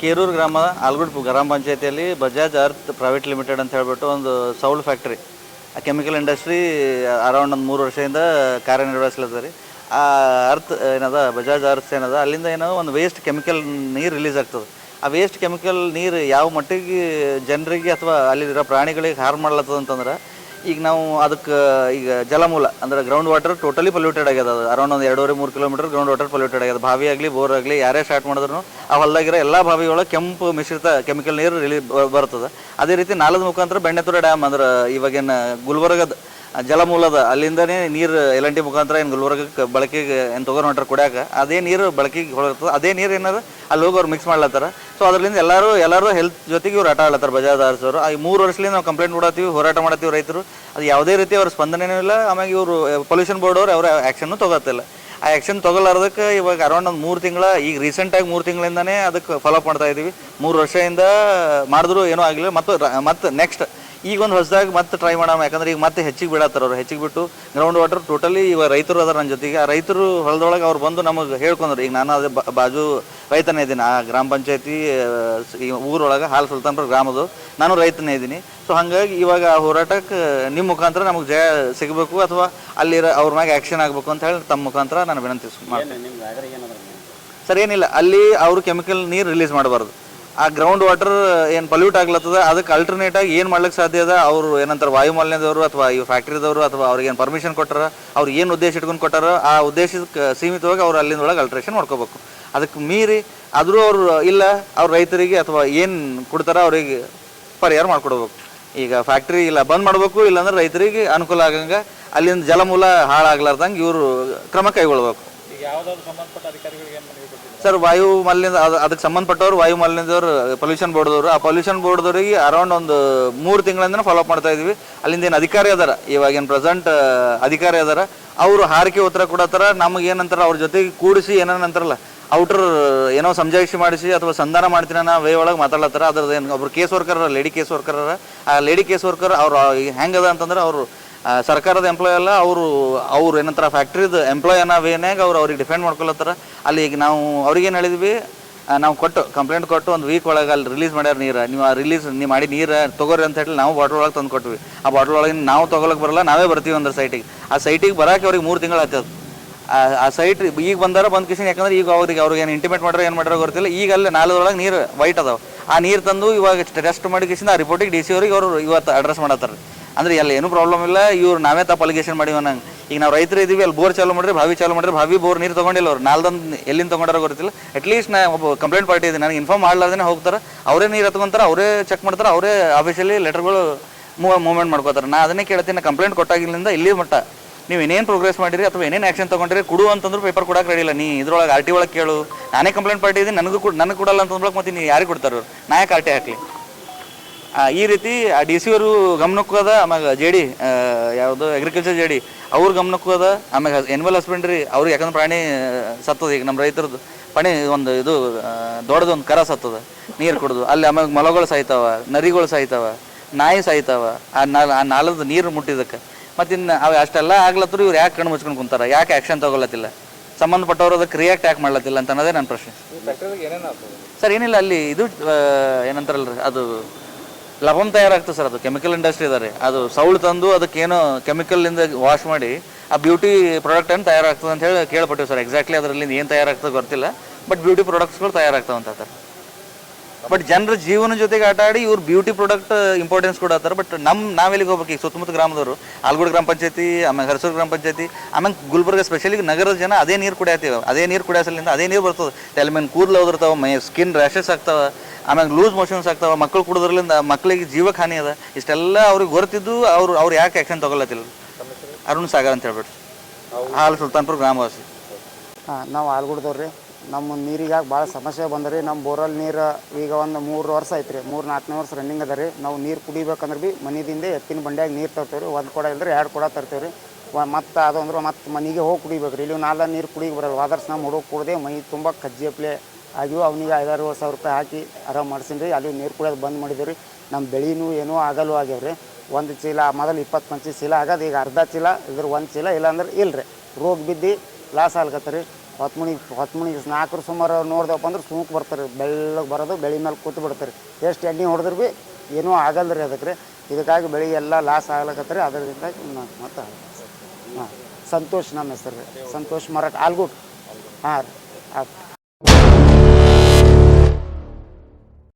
ಕೇರೂರು ಗ್ರಾಮ ಆಲ್ಗುಡ್ ಗ್ರಾಮ ಪಂಚಾಯತಿಯಲ್ಲಿ ಬಜಾಜ್ ಅರ್ತ್ ಪ್ರೈವೇಟ್ ಲಿಮಿಟೆಡ್ ಅಂತ ಹೇಳ್ಬಿಟ್ಟು ಒಂದು ಸೌಲ್ ಫ್ಯಾಕ್ಟ್ರಿ, ಆ ಕೆಮಿಕಲ್ ಇಂಡಸ್ಟ್ರಿ ಅರೌಂಡ್ ಒಂದು ಮೂರು ವರ್ಷದಿಂದ ಕಾರ್ಯನಿರ್ವಹಿಸ್ಲತ್ತದ ರೀ. ಆ ಅರ್ತ್ ಏನದ, ಬಜಾಜ್ ಅರ್ತ್ ಏನದ, ಅಲ್ಲಿಂದ ಏನೋ ಒಂದು ವೇಸ್ಟ್ ಕೆಮಿಕಲ್ ನೀರು ರಿಲೀಸ್ ಆಗ್ತದೆ. ಆ ವೇಸ್ಟ್ ಕೆಮಿಕಲ್ ನೀರು ಯಾವ ಮಟ್ಟಿಗೆ ಜನರಿಗೆ ಅಥವಾ ಅಲ್ಲಿರೋ ಪ್ರಾಣಿಗಳಿಗೆ ಹಾರ್ಮ್ ಮಾಡ್ಲತ್ತದ ಅಂತಂದ್ರೆ ಈಗ ನಾವು ಅದಕ್ಕೆ ಈಗ ಜಲಮೂಲ, ಅಂದ್ರೆ ಗ್ರೌಂಡ್ ವಾಟರ್ ಟೋಟಲಿ ಪೊಲ್ಯೂಟೆಡ್ ಆಗ್ಯದ ಅದು. ಅರೌಂಡ್ ಒಂದು ಎರಡೂವರೆ, ಮೂರು ಕಿಲೋಮೀಟರ್ ಗ್ರೌಂಡ್ ವಾಟರ್ ಪೊಲ್ಯೂಟೆಡ್ ಆಗ್ಯದ. ಬಾವಿ ಆಗಲಿ, ಬೋರ್ ಆಗಲಿ, ಯಾರೇ ಸ್ಟಾರ್ಟ್ ಮಾಡಿದ್ರು ಆ ಹೊಲ್ದಾಗಿರೋ ಎಲ್ಲ ಬಾವಿಯೊಳಗೆ ಕೆಂಪು ಮಿಶ್ರಿತ ಕೆಮಿಕಲ್ ನೀರು ರಿಲೀ ಬರ್ತದೆ. ಅದೇ ರೀತಿ ನಾಲದ ಮುಖಾಂತರ ಬೆಣ್ಣೆತುರ ಡ್ಯಾಮ್ ಅಂದ್ರೆ ಇವಾಗೇನು ಗುಲ್ಬರ್ಗದ ಜಲಮೂಲದ ಅಲ್ಲಿಂದನೇ ನೀರು ಎಲ್ ಎನ್ ಟಿ ಮುಖಾಂತರ ಏನು ಗುಲ್ಬರ್ಗಕ್ಕೆ ಬಳಕೆಗೆ ಏನು ತೊಗೊಂಡು ಹೊಂಟ್ರೆ ಕುಡಿಯಾಕ ಅದೇ ನೀರು ಬಳಕೆಗೆ ಹೊರಗಿರ್ತದೆ ಅದೇ ನೀರು ಏನಾರ ಅಲ್ಲಿ ಹೋಗಿ ಅವ್ರು ಮಿಕ್ಸ್ ಮಾಡ್ಲತ್ತಾರ. ಸೊ ಅದರಿಂದ ಎಲ್ಲರೂ ಎಲ್ಲರೂ ಹೆಲ್ತ್ ಜೊತೆಗೆ ಇವ್ರು ಆಟ ಆಡ್ಲತ್ತಾರ ಆ ಈ ಮೂರು ವರ್ಷದಿಂದ ನಾವು ಕಂಪ್ಲೇಂಟ್ ಕೊಡತ್ತೀವಿ, ಹೋರಾಟ ಮಾಡತ್ತೀವಿ ರೈತರು. ಅದು ಯಾವುದೇ ರೀತಿ ಅವ್ರ ಸ್ಪಂದನೆಯೂ ಇಲ್ಲ. ಆಮೇಲೆ ಇವರು ಪೊಲ್ಯೂಷನ್ ಬೋರ್ಡ್ ಅವರು ಅವ್ರ ಆ್ಯಕ್ಷನ್ನು ತೊಗೋತಿಲ್ಲ. ಆ ಆ್ಯಕ್ಷನ್ ತೊಗೊಲಾರ್ದಕ್ಕೆ ಇವಾಗ ಅರೌಂಡ್ ಒಂದು ಮೂರು ತಿಂಗಳ, ಈಗ ರೀಸೆಂಟಾಗಿ ಮೂರು ತಿಂಗಳಿಂದನೇ ಅದಕ್ಕೆ ಫಾಲೋ ಮಾಡ್ತಾ ಇದ್ದೀವಿ ಮೂರು ವರ್ಷದಿಂದ ಮಾಡಿದ್ರು ಏನೂ ಆಗಿಲ್ಲ. ಮತ್ತು ಮತ್ತು ನೆಕ್ಸ್ಟ್ ಈಗ ಒಂದು ಹೊಸದಾಗಿ ಮತ್ತೆ ಟ್ರೈ ಮಾಡೋಣ ಯಾಕಂದ್ರೆ ಈಗ ಮತ್ತೆ ಹೆಚ್ಚಿಗೆ ಬಿಡತ್ತಾರ ಅವ್ರು. ಹೆಚ್ಚಿಗೆ ಬಿಟ್ಟು ಗ್ರೌಂಡ್ ವಾಟರ್ ಟೋಟಲಿ ಇವಾಗ ರೈತರು ಅದಾರ ನನ್ನ ಜೊತೆಗೆ. ಆ ರೈತರು ಹೊಲದೊಳಗೆ ಅವ್ರು ಬಂದು ನಮಗೆ ಹೇಳ್ಕೊಂಡ್ರು. ಈಗ ನಾನು ಅದೇ ಬಾಜು ರೈತನೇ ಇದ್ದೀನಿ. ಆ ಗ್ರಾಮ ಪಂಚಾಯತಿ ಈ ಊರೊಳಗೆ ಹಾಲು ಸುಲ್ತಾನ್ಪುರ ಗ್ರಾಮದು ನಾನು ರೈತನೇ ಇದ್ದೀನಿ. ಸೊ ಹಾಗಾಗಿ ಇವಾಗ ಆ ಹೋರಾಟಕ್ಕೆ ನಿಮ್ಮ ಮುಖಾಂತರ ನಮಗೆ ಜಯ ಸಿಗಬೇಕು ಅಥವಾ ಅಲ್ಲಿರೋ ಅವ್ರ ಮ್ಯಾಗೆ ಆ್ಯಕ್ಷನ್ ಆಗಬೇಕು ಅಂತ ಹೇಳಿ ತಮ್ಮ ಮುಖಾಂತರ ನಾನು ವಿನಂತಿಸ್ ಮಾಡ್ತೀನಿ. ಸರ್ ಏನಿಲ್ಲ. ಅಲ್ಲಿ ಅವರು ಕೆಮಿಕಲ್ ನೀರು ರಿಲೀಸ್ ಮಾಡಬಾರ್ದು. ಆ ಗ್ರೌಂಡ್ ವಾಟರ್ ಏನು ಪಲ್ಯೂಟ್ ಆಗ್ಲತ್ತದ? ಅದಕ್ಕೆ ಅಲ್ಟರ್ನೇಟ್ ಆಗಿ ಏನು ಮಾಡ್ಲಿಕ್ಕೆ ಸಾಧ್ಯ ಅದ? ಅವರು ಏನಂತಾರೆ ವಾಯು ಮಾಲಿನ್ಯದವರು ಅಥವಾ ಈ ಫ್ಯಾಕ್ಟ್ರಿದವರು ಅಥವಾ ಅವ್ರಿಗೆ ಏನು ಪರ್ಮಿಷನ್ ಕೊಟ್ಟಾರ? ಅವ್ರು ಏನು ಉದ್ದೇಶ ಇಟ್ಕೊಂಡು ಕೊಟ್ಟಾರ? ಆ ಉದ್ದೇಶಕ್ಕೆ ಸೀಮಿತವಾಗಿ ಅವ್ರು ಅಲ್ಲಿಂದ ಒಳಗೆ ಅಲ್ಟ್ರೇಷನ್ ಮಾಡ್ಕೋಬೇಕು. ಅದಕ್ಕೆ ಮೀರಿ ಆದರೂ ಅವರು ಇಲ್ಲ, ಅವ್ರ ರೈತರಿಗೆ ಅಥವಾ ಏನು ಕೊಡ್ತಾರ ಅವ್ರಿಗೆ ಪರಿಹಾರ ಮಾಡ್ಕೊಡ್ಬೇಕು. ಈಗ ಫ್ಯಾಕ್ಟ್ರಿ ಇಲ್ಲ, ಬಂದ್ ಮಾಡಬೇಕು, ಇಲ್ಲಾಂದ್ರೆ ರೈತರಿಗೆ ಅನುಕೂಲ ಆಗಂಗೆ ಅಲ್ಲಿಂದ ಜಲಮೂಲ ಹಾಳಾಗ್ಲಾರ್ದಂಗೆ ಇವರು ಕ್ರಮ ಕೈಗೊಳ್ಬೇಕು. ಸರ್, ವಾಯು ಮಾಲಿನ್ಯ ಅದು ಅದಕ್ಕೆ ಸಂಬಂಧಪಟ್ಟವ್ರು ವಾಯು ಮಾಲಿನ್ಯದವ್ರು ಪೊಲ್ಯೂಷನ್ ಬೋರ್ಡ್ದವರು ಆ ಪೊಲ್ಯೂಷನ್ ಬೋರ್ಡ್ದವ್ರಿಗೆ ಅರೌಂಡ್ ಒಂದು ಮೂರು ತಿಂಗಳಿಂದ ಫಾಲೋ ಅಪ್ ಮಾಡ್ತಾ ಇದೀವಿ. ಅಲ್ಲಿಂದ ಏನು ಅಧಿಕಾರಿ ಅದಾರ? ಇವಾಗ ಏನು ಪ್ರೆಸೆಂಟ್ ಅಧಿಕಾರಿ ಅದಾರ. ಅವರು ಹಾರಿಕೆ ಉತ್ತರ ಕೊಡತ್ತಾರ. ನಮ್ಗೆ ಏನಂತಾರ ಅವ್ರ ಜೊತೆಗೆ ಕೂಡಿಸಿ ಏನೇನಂತಾರಲ್ಲ ಔಟ್ರ್ ಏನೋ ಸಂಜಾಯಿಸಿ ಮಾಡಿಸಿ ಅಥವಾ ಸಂಧಾನ ಮಾಡ್ತೀನಿ ಅನ್ನೋ ವೇ ಒಳಗೆ ಮಾತಾಡ್ಲತ್ತಾರ. ಅದ್ರದ್ದು ಏನು ಒಬ್ರು case worker lady case worker ಆ ಲೇಡಿ ಕೇಸ್ ವರ್ಕರ್ ಅವ್ರು ಹೆಂಗದ ಅಂತಂದ್ರೆ ಅವರು ಸರ್ಕಾರದ ಎಂಪ್ಲಾಯ್ ಅಲ್ಲ, ಅವರು, ಅವ್ರು ಏನಂತಾರ ಫ್ಯಾಕ್ಟ್ರಿದ ಎಂಪ್ಲಾಯ್ ಅನ್ನೋ ವೇನಾಗ ಅವ್ರು ಅವ್ರಿಗೆ ಡಿಫೆಂಡ್ ಮಾಡ್ಕೊಳತ್ತಾರ. ಅಲ್ಲಿ ಈಗ ನಾವು ಅವ್ರಿಗೇನು ಹೇಳಿದ್ವಿ? ನಾವು ಕೊಟ್ಟು ಕಂಪ್ಲೇಂಟ್ ಕೊಟ್ಟು ಒಂದು ವೀಕ್ ಒಳಗೆ ಅಲ್ಲಿ ರಿಲೀಸ್ ಮಾಡ್ಯಾರ ನೀರು. ನೀವು ಆ ರಿಲೀಸ್ ನೀವು ಮಾಡಿ ನೀರು ತಗೋರಿ ಅಂತ ಹೇಳಿ ನಾವು ಬಾಟ್ಲ್ ಒಳಗೆ ತಂದು ಕೊಟ್ವಿ. ಆ ಬಾಟ್ಲ್ ಒಳಗೆ ನಾವು ತೊಗೊಳಕ್ಕೆ ಬರಲ್ಲ, ನಾವೇ ಬರ್ತೀವಿ ಅಂದ್ರೆ ಸೈಟಿಗೆ ಆ ಸೈಟಿಗೆ ಬರೋಕೆ ಅವ್ರಿಗೆ ಮೂರು ತಿಂಗಳು ಆಗ್ತದೆ ಆ ಸೈಟ್ ಈಗ ಬಂದಾರ, ಬಂದ್ ಕಿಶನ್ ಯಾಕಂದ್ರೆ ಈಗ ಅವ್ರಿಗೆ ಅವ್ರಿಗೆ ಏನು ಇಂಟಿಮೇಟ್ ಮಾಡ್ರೆ, ಏನು ಮಾಡ್ಯಾರ ಗೊತ್ತಿಲ್ಲ. ಈಗ ಅಲ್ಲಿ ನಾಲ್ಕರೊಳಗೆ ನೀರು ವೈಟ್ ಅದಾವ. ಆ ನೀರು ತಂದು ಇವಾಗ ಟೆಸ್ಟ್ ಮಾಡಿ ಕಿಶನ್ ಆ ರಿಪೋರ್ಟಿಗೆ ಡಿ ಸಿ ಅವ್ರಿಗೆ ಅವರು ಇವತ್ತು ಅಡ್ರೆಸ್ ಮಾಡತ್ತಾರ. ಅಂದ್ರೆ ಎಲ್ಲ ಏನು ಪ್ರಾಬ್ಲಮ್ ಇಲ್ಲ. ಇವ್ರು ನಾವೇ ತಪ್ಪು ಅಲಿಗೇಷನ್ ಮಾಡಿವ ನಂಗೆ. ಈಗ ನಾವು ರೈತರು ಇದೀವಿ, ಅಲ್ಲಿ ಬೋರ್ ಚಾಲು ಮಾಡಿದ್ರೆ ಭಾವಿ ಚಾಲು ಮಾಡಿದ್ರೆ ಭಾವಿ ಬೋರ್ ನೀರು ತಗೊಂಡಿಲ್ಲ ಅವ್ರು. ನಾಲ್ದಂದು ಎಲ್ಲಿಂದ ತೊಗೊಂಡಾರ ಗೊತ್ತಿಲ್ಲ. ಅಟ್ಲೀಸ್ಟ್ ನಾ ಒಬ್ಬ ಕಂಪ್ಲೇಂಟ್ ಪಾರ್ಟಿ ಇದೆ ನನಗೆ ಇನ್ಫಾರ್ಮ್ ಮಾಡ್ಲಾರ್ದೇ ಹೋಗ್ತಾರೆ. ಅವರೇ ನೀರು ಹತ್ಕೊಂತಾರೆ ಅವರೇ ಚೆಕ್ ಮಾಡ್ತಾರೆ, ಅವರೇ ಆಫೀಸಲ್ಲಿ ಲೆಟರ್ಗಳು ಮೂವ್ ಮೂವ್ಮೆಂಟ್ ಮಾಡ್ಕೋತಾರೆ. ನಾ ಅದನ್ನೇ ಕೇಳ್ತೀನಿ ಕಂಪ್ಲೇಂಟ್ ಕೊಟ್ಟಾಗಿಲ್ಲಿಂದ ಇಲ್ಲಿ ಮಟ್ಟ. ನೀವು ಏನೇನು ಪ್ರೋಗ್ರೆಸ್ ಮಾಡಿರಿ ಅಥವಾ ಏನೇನು ಆ್ಯಕ್ಷನ್ ತೊಗೊಂಡ್ರಿ, ಕೊಡು ಅಂತಂದ್ರೆ ಪೇಪರ್ ಕೊಡಕ್ಕೆ ರೆಡಿ ಇಲ್ಲ. ನೀ ಇದ್ರೊಳಗೆ ಆರ್ ಟಿ ಒಳಗೆ ಕೇಳು. ನಾನೇ ಕಂಪ್ಲೇಂಟ್ ಪಾರ್ಟಿ ಇದೆ ನನಗೂ ಕೂಡ, ನನಗೆ ಕೊಡಲ್ಲ ಅಂತಂದ್ರೆ ಮತ್ತೆ ನೀವು ಯಾರಿಗೆ ಕೊಡ್ತಾರೆ ನಾ ಯಾಕೆ ಆರ್ ಟಿ ಹಾಕ್ಲಿ? ಈ ರೀತಿ ಆ ಡಿ ಸಿ ಅವರು ಗಮನಕ್ಕೂ ಅದ ಆಮ್ಯಾಗ ಜೆ ಡಿ ಯಾವುದು ಅಗ್ರಿಕಲ್ಚರ್ ಜೆ ಡಿ ಅವ್ರ ಗಮನಕ್ಕೂ ಅದ ಆಮ್ಯಾಗ ಎನಿಮಲ್ ಹಸ್ಬೆಂಡ್ರಿ ಅವ್ರಿಗೆ ಯಾಕಂದ್ರೆ ಪ್ರಾಣಿ ಸತ್ತದ ಈಗ ನಮ್ಮ ರೈತರದ್ದು. ಪಣಿ ಒಂದು ಇದು ದೊಡ್ಡದು ದೊಡ್ಡದೊಂದು ಕರ ಸತ್ತದ. ನೀರು ಕುಡ್ದು. ಅಲ್ಲಿ ಆಮ್ಯಾಗ ಮೊಲಗಳು ಸಾಯ್ತಾವ ನರಿಗಳು ಸಾಯ್ತಾವ ನಾಯಿ ಸಾಯ್ತಾವ. ಆ ನಾಲ್ ಆ ನಾಲದ ನೀರು ಮುಟ್ಟಿದಕ್ಕೆ. ಮತ್ತು ಇನ್ನು ಅವು ಅಷ್ಟೆಲ್ಲ ಆಗ್ಲತ್ತರು ಇವ್ರು ಯಾಕೆ ಕಣ್ಣು ಮುಚ್ಕೊಂಡು ಕುಂತಾರ? ಯಾಕೆ ಆ್ಯಕ್ಷನ್ ತಗೊಳತ್ತಿಲ್ಲ ಸಂಬಂಧಪಟ್ಟವ್ರು ಅದಕ್ಕೆ ರಿಯಾಕ್ಟ್ ಯಾಕೆ ಮಾಡ್ಲತ್ತಿಲ್ಲ ಅಂತ ಅನ್ನೋದೇ ನನ್ನ ಪ್ರಶ್ನೆ. ಸರ್ ಏನಿಲ್ಲ ಅಲ್ಲಿ ಇದು ಏನಂತಾರಲ್ರಿ ಅದು ಲವಂ ತಯಾರಾಗ್ತದೆ ಸರ್ ಅದು ಕೆಮಿಕಲ್ ಇಂಡಸ್ಟ್ರಿ ಅದ ರೀ. ಅದು ಸೌಳು ತಂದು ಅದಕ್ಕೇನೋ ಕೆಮಿಕಲಿಂದ ವಾಶ್ ಮಾಡಿ ಆ ಬ್ಯೂಟಿ ಪ್ರಾಡಕ್ಟ್ ಏನು ತಯಾರಾಗ್ತದೆ ಅಂತ ಹೇಳಿ ಕೇಳ್ಪಟ್ಟಿವಿ ಸರ್. ಎಕ್ಸಾಕ್ಟ್ಲಿ ಅದರಲ್ಲಿ ಏನು ತಯಾರಾಗ್ತದೆ ಗೊತ್ತಿಲ್ಲ. ಬಟ್ ಬ್ಯೂಟಿ ಪ್ರಾಡಕ್ಟ್ಸ್ಗಳು ತಯಾರಾಗ್ತವೆ ಅಂತ ಸರ್. ಬಟ್ ಜನರ ಜೀವನ ಜೊತೆಗೆ ಆಟ ಆಡಿ ಇವ್ರು ಬ್ಯೂಟಿ ಪ್ರಾಡಕ್ಟ್ ಇಂಪಾರ್ಟೆನ್ಸ್ ಕೊಡತ್ತಾರ ಬಟ್ ನಮ್ಮ ನಾವೆಲ್ಲಿಗೆ ಹೋಗ್ಬೇಕು? ಈಗ ಸುತ್ತಮುತ್ತ ಗ್ರಾಮದವರು ಆಲ್ಗೋಡ್ ಗ್ರಾಮ ಪಂಚಾಯತಿ ಆಮೇಲೆ ಹರಸೂರು ಗ್ರಾಮ ಪಂಚಾಯತಿ ಆಮೇಲೆ ಗುಲ್ಬರ್ಗ ಸ್ಪೆಷಲಿ ನಗರದ ಜನ ಅದೇ ನೀರು ಕುಡಿಯತ್ತೀವಿ. ಅದೇ ನೀರು ಕುಡಿಯೋಸಲಿಂದ ಅದೇ ನೀರು ಬರ್ತದೆ. ತಲೆ ಮೇಲೆ ಕೂದಲು ಹೋದಿರ್ತಾವ ಮೈ ಸ್ಕಿನ್ ರ್ಯಾಷಸ್ ಆಗ್ತಾವೆ ಆಮೇಲೆ ಲೂಸ್ ಮೋಷನ್ಸ್ ಆಗ್ತಾವೆ ಮಕ್ಕಳು ಕುಡಿದ್ರಲಿಂದ ಮಕ್ಕಳಿಗೆ ಜೀವಕ್ಕೆ ಹಾನಿ ಅದ. ಇಷ್ಟೆಲ್ಲ ಅವ್ರಿಗೆ ಗೊತ್ತಿದ್ದು ಅವ್ರು ಅವ್ರು ಯಾಕೆ ಆ್ಯಕ್ಷನ್ ತೊಗೊಳತ್ತಿಲ್ಲ. ಅರುಣ್ ಸಾಗರ್ ಅಂತ ಹೇಳ್ಬಿಟ್ಟು ಹಾಲು ಸುಲ್ತಾನ್ಪುರ ಗ್ರಾಮವಾಸಿ. ಹಾಂ ನಾವು ಆಲ್ಗುಡ್ದವ್ರಿ ರೀ. ನಮ್ಮ ನೀರಿಗಾಗ ಭಾಳ ಸಮಸ್ಯೆ ಬಂದರಿ? ನಮ್ಮ ಬೋರಲ್ಲಿ ನೀರು ಈಗ ಒಂದು ಮೂರು ವರ್ಷ ಐತೆ ರೀ ಮೂರು ನಾಲ್ಕನೇ ವರ್ಷ ರನ್ನಿಂಗ್ ಅದ ರೀ. ನಾವು ನೀರು ಕುಡಿಬೇಕಂದ್ರೆ ಭೀ ಮನೆದಿಂದ ಎತ್ತಿನ ಬಂಡ್ಯಾಗ ನೀರು ತರ್ತೀವಿ ರೀ. ಒಂದು ಕೊಡ ಇಲ್ಲದ್ರೆ ಎರಡು ಕೊಡ ತರ್ತೀವಿ ರೀ. ಮತ್ತು ಅದು ಅಂದ್ರೆ ಮತ್ತೆ ಮನೆಗೆ ಹೋಗಿ ಕುಡಿಬೇಕು ರೀ ಇಲ್ಲಿ ನಾಲ್ಕು ನೀರು ಕುಡಿಗೆ ಬರಲ್ಲ. ಆದರ್ಶ ನಮ್ಮ ಹುಡುಗ ಕುಡ್ದೆ ಮೈ ತುಂಬ ಕಜ್ಜಿಯಪ್ಲೆ ಆಗಿವು. ಅವನಿಗೆ ಐದಾರು ಸಾವಿರ ರೂಪಾಯಿ ಹಾಕಿ ಆರಾಮ್ ಮಾಡ್ಸೀನಿ ರೀ. ಅಲ್ಲಿ ನೀರು ಕುಡಿಯೋದು ಬಂದ್ ಮಾಡಿದ್ವಿ ರೀ. ನಮ್ಮ ಬೆಳೆನೂ ಏನೂ ಆಗಲ್ಲೂ ಆಗ್ಯಾವ ರೀ. ಒಂದು ಚೀಲ ಮೊದಲು ಇಪ್ಪತ್ತು ಪಂಚಿ ಚೀಲ ಆಗೋದು, ಈಗ ಅರ್ಧ ಚೀಲ ಇದ್ರ ಒಂದು ಚೀಲ ಇಲ್ಲಾಂದ್ರೆ ಇಲ್ಲ ರೀ ರೋಗ ಬಿದ್ದು ಲಾಸ್ ಆಗತ್ತೆ ರೀ. ಹೊತ್ತು ಮುಣಿಗೆ ಹೊತ್ತು ನಾಲ್ಕರ ಸುಮಾರು ನೋಡ್ದಪ್ಪ ಅಂದ್ರೆ ಸೂಕ್ ಬರ್ತಾರೆ. ಬೆಳ್ಳಗೆ ಬರೋದು, ಬೆಳೆ ಮೇಲೆ ಕೂತು ಬಿಡ್ತಾರೆ. ಎಷ್ಟು ಎಣ್ಣೆ ಹೊಡೆದ್ರು ಭೀ ಏನೂ ಆಗಲ್ಲ ರೀ ಅದಕ್ಕೆ ರೀ. ಇದಕ್ಕಾಗಿ ಬೆಳಿಗ್ಗೆ ಎಲ್ಲ ಲಾಸ್ ಆಗ್ಲಕತ್ತಾರೆ. ಅದರಿಂದ ಮತ್ತೆ ಹಾಂ. ಸಂತೋಷ್ ನಮ್ಮ ಹೆಸರು ಸಂತೋಷ್ ಮರಾಠ ಆಲ್ಗುಟ್ ಹಾಂ ರೀ. ಆಯ್ತು.